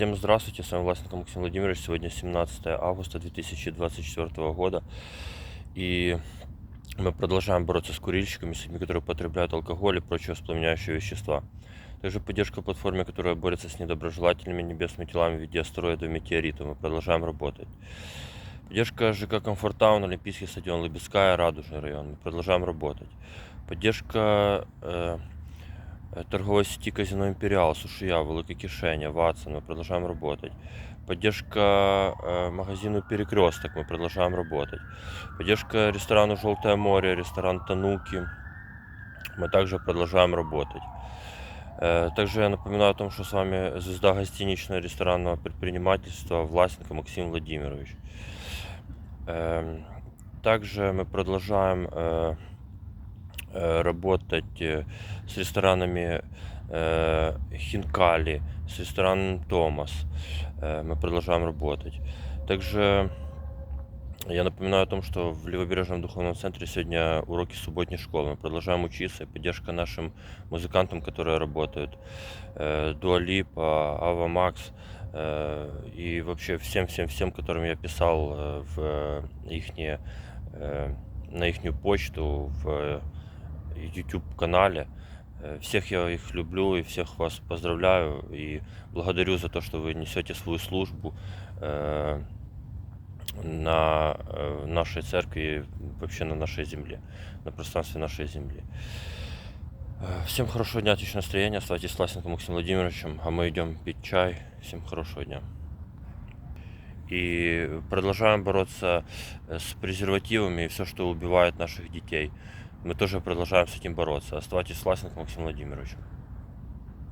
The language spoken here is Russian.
Всем здравствуйте, с вами Власенко Максим Владимирович. Сегодня 17 августа 2024 года. И мы продолжаем бороться с курильщиками, с людьми, которые потребляют алкоголь и прочие воспламеняющие вещества. Также поддержка платформе, которая борется с недоброжелательными небесными телами в виде астероидов и метеоритов. Мы продолжаем работать. Поддержка ЖК Комфортаун, Олимпийский стадион, Лыбецкая, Радужный район. Мы продолжаем работать. Поддержка э, е, торгової сеті Казино Імперіал, Сушия, Велике Кишеня, Ватсон, мы продолжаем работать. Поддержка э, магазину Перекресток, мы продолжаем работать. Поддержка ресторану Желтое море, ресторан Тануки, мы также продолжаем работать. Э, Также я напоминаю о том, что с вами звезда гостиничного ресторанного предпринимательства Власенко Максим Владимирович. Эм, Также мы продолжаем э, э, работать э, с ресторанами э, Хинкали, с рестораном Томас. Э, Мы продолжаем работать. Также я напоминаю о том, что в Левобережном духовном центре сегодня уроки субботней школы. Мы продолжаем учиться. Поддержка нашим музыкантам, которые работают. Дуалипа, Ава Макс. И вообще всем-всем-всем, которым я писал э, в э, на их почту, в YouTube канале. Э, Всех я их люблю и всех вас поздравляю и благодарю за то, что вы несете свою службу э, на э, нашей церкви вообще на нашей земле, на пространстве нашей земли. Всем хорошего дня, отличного настроения. Оставайтесь с Власенко Максимом Владимировичем, а мы идем пить чай. Всем хорошего дня. И продолжаем бороться с презервативами и все, что убивает наших детей. Мы тоже продолжаем с этим бороться. Оставайтесь с Власенко Максимом Владимировичем.